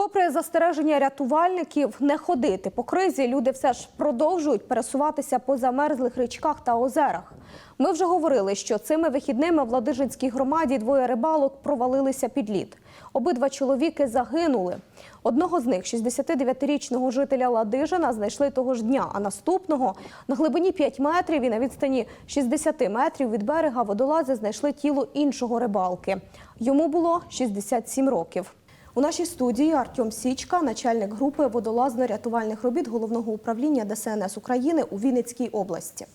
Попри застереження рятувальників не ходити по кризі, люди все ж продовжують пересуватися по замерзлих річках та озерах. Ми вже говорили, що цими вихідними в Ладижинській громаді двоє рибалок провалилися під лід. Обидва чоловіки загинули. Одного з них, 69-річного жителя Ладижина, знайшли того ж дня, а наступного на глибині 5 метрів і на відстані 60 метрів від берега водолази знайшли тіло іншого рибалки. Йому було 67 років. У нашій студії Артем Січка, начальник групи водолазно-рятувальних робіт головного управління ДСНС України у Вінницькій області.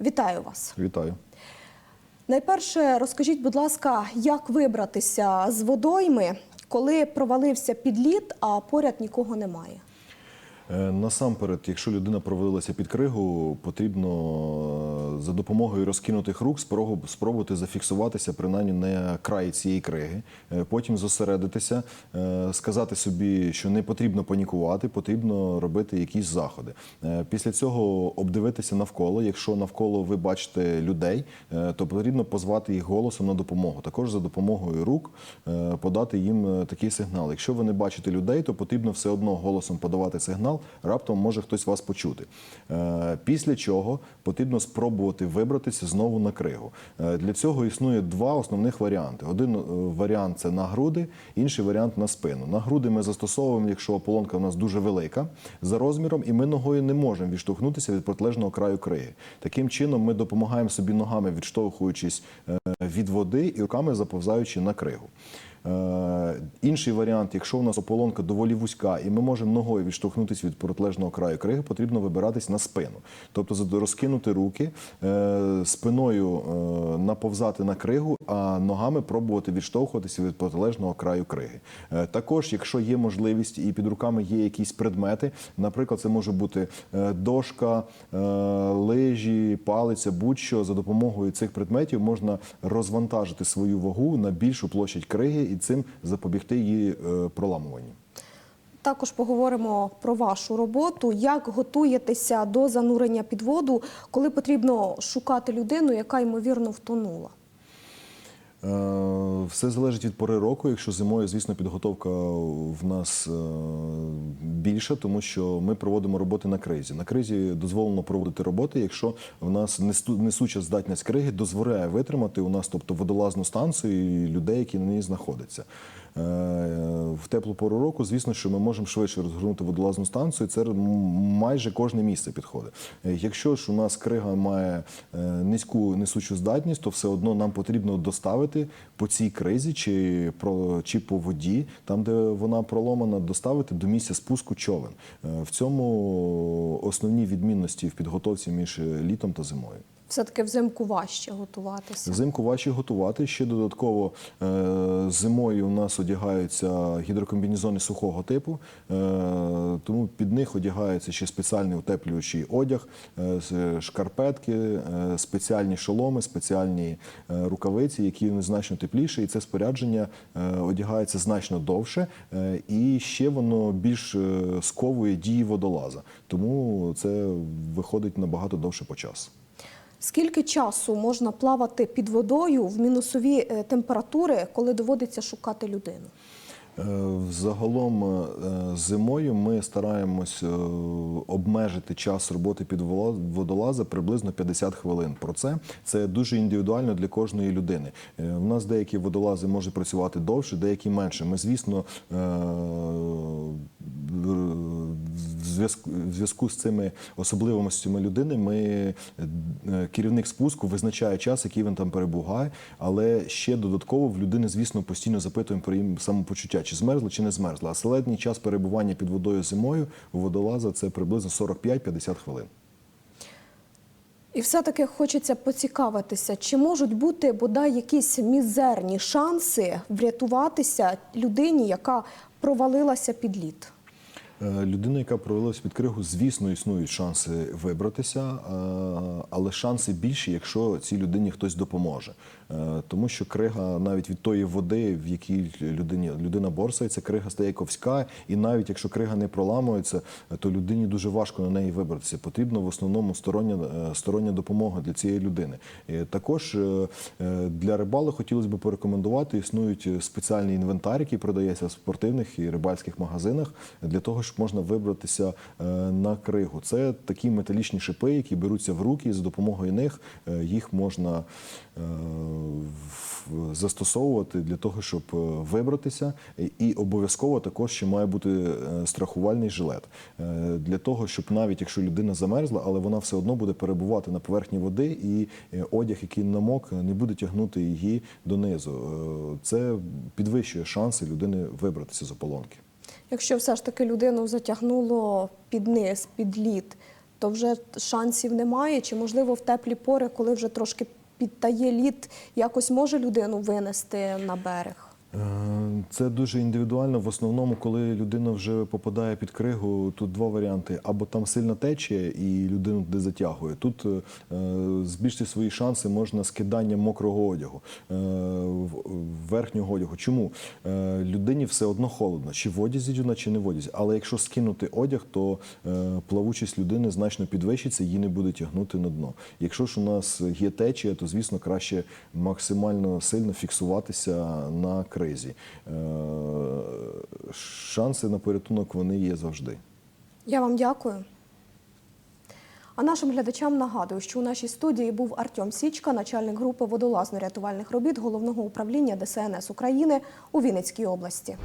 Вітаю вас. Вітаю. Найперше, розкажіть, будь ласка, як вибратися з водойми, коли провалився під лід, а поряд нікого немає? Е, Насамперед, якщо людина провалилася під кригу, потрібно е, за допомогою розкинутих рук спробу- спробувати зафіксуватися принаймні на краї цієї криги, Е, потім зосередитися, сказати собі, що не потрібно панікувати, потрібно робити якісь заходи. Після цього обдивитися навколо. Якщо навколо ви бачите людей, то потрібно позвати їх голосом на допомогу. Також за допомогою рук подати їм такий сигнал. Якщо ви не бачите людей, то потрібно все одно голосом подавати сигнал. Раптом може хтось вас почути. Е, Після чого потрібно спробувати вибратися знову на кригу. Е, Для цього існує два основних варіанти. Один е, варіант це на груди, інший варіант на спину. На груди ми застосовуємо, якщо ополонка у нас дуже велика за розміром, і ми ногою не можемо відштовхнутися від протилежного краю криги. Таким чином, ми допомагаємо собі ногами, відштовхуючись від води і руками заповзаючи на кригу. Е, Інший варіант, якщо у нас ополонка доволі вузька, і ми можемо ногою відштовхнутися від протилежного краю криги, потрібно вибиратись на спину. Тобто розкинути руки, е, спиною е, наповзати на кригу, а ногами пробувати відштовхуватися від протилежного краю криги. Також, якщо є можливість і під руками є якісь предмети, наприклад, це може бути дошка, лижі, палиця, будь-що за допомогою цих предметів можна розвантажити свою вагу на більшу площадь криги і цим запобігти її е, проламуванню. Також поговоримо про вашу роботу. Як готуєтеся до занурення під воду, коли потрібно шукати людину, яка ймовірно втонула? Все залежить від пори року. Якщо зимою, звісно, підготовка в нас е, більша, тому що ми проводимо роботи на кризі. На кризі дозволено проводити роботи, якщо в нас несуча здатність криги дозволяє витримати у нас, тобто водолазну станцію і людей, які на ній знаходяться. Е, В теплу пору року, звісно, що ми можемо швидше розгорнути водолазну станцію. Це майже кожне місце підходить. Е, Якщо ж у нас крига має е, низьку несучу здатність, то все одно нам потрібно доставити по цій кризі чи про чи по воді, там де вона проломана, доставити до місця спуску човен. В цьому основні відмінності в підготовці між літом та зимою. Все-таки взимку важче готуватися. Взимку важче готувати. Ще додатково е, зимою у нас одягаються гідрокомбінезони сухого типу, е, тому під них одягається ще спеціальний утеплюючий одяг, е, шкарпетки, спеціальні шоломи, спеціальні рукавиці, які значно тепліше, і це спорядження одягається значно довше, і ще воно більш сковує дії водолаза. Тому це виходить набагато довше по часу. Скільки часу можна плавати під водою в мінусові е, температури, коли доводиться шукати людину? Е, Загалом е, зимою ми стараємось обмежити час роботи під водолаза приблизно 50 хвилин. Про це це дуже індивідуально для кожної людини. У нас деякі водолази можуть працювати довше, деякі менше. Ми, звісно, в зв'язку з цими особливостями людини. Ми е, керівник спуску визначає час, який він там перебуває, але ще додатково в людини, звісно, постійно запитуємо про їм самопочуття, чи змерзла, чи не змерзла. А середній час перебування під водою зимою у водолаза це приблизно 45-50 хвилин. І все-таки хочеться поцікавитися, чи можуть бути бодай якісь мізерні шанси врятуватися людині, яка провалилася під лід? Е, Людина, яка провалилась під кригу, звісно, існують шанси вибратися, е, але шанси більші, якщо цій людині хтось допоможе. Е, Тому що крига навіть від тої води, в якій людині людина борсається, крига стає ковська, і навіть якщо крига не проламується, то людині дуже важко на неї вибратися. Потрібно в основному стороння, стороння допомога для цієї людини. Також для рибалок хотілося б порекомендувати. Існують спеціальний інвентар, який продається в спортивних і рибальських магазинах для того, щоб можна вибратися е, на кригу. Це такі металічні шипи, які беруться в руки, і за допомогою них е, їх можна е, застосовувати для того, щоб вибратися. І обов'язково також ще має бути страхувальний жилет для того, щоб навіть якщо людина замерзла, але вона все одно буде перебувати на поверхні води, і одяг, який намок, не буде тягнути її донизу. Це підвищує шанси людини вибратися з ополонки. Якщо все ж таки людину затягнуло під низ, під лід, то вже шансів немає. Чи можливо в теплі пори, коли вже трошки підтає лід, якось може людину винести на берег? Е, Це дуже індивідуально. В основному, коли людина вже попадає під кригу, тут два варіанти: або там сильна течія і людину туди затягує. Тут е, збільшити свої шанси можна скиданням мокрого одягу, е, верхнього одягу. Чому? Е, Людині все одно холодно, чи в одязі вона, чи не в одязі. Але якщо скинути одяг, то е, плавучість людини значно підвищиться, її не буде тягнути на дно. Якщо ж у нас є течія, то звісно краще максимально сильно фіксуватися на кризі. Е, Шанси на порятунок вони є завжди. Я вам дякую. А нашим глядачам нагадую, що у нашій студії був Артем Січка, начальник групи водолазно-рятувальних робіт головного управління ДСНС України у Вінницькій області.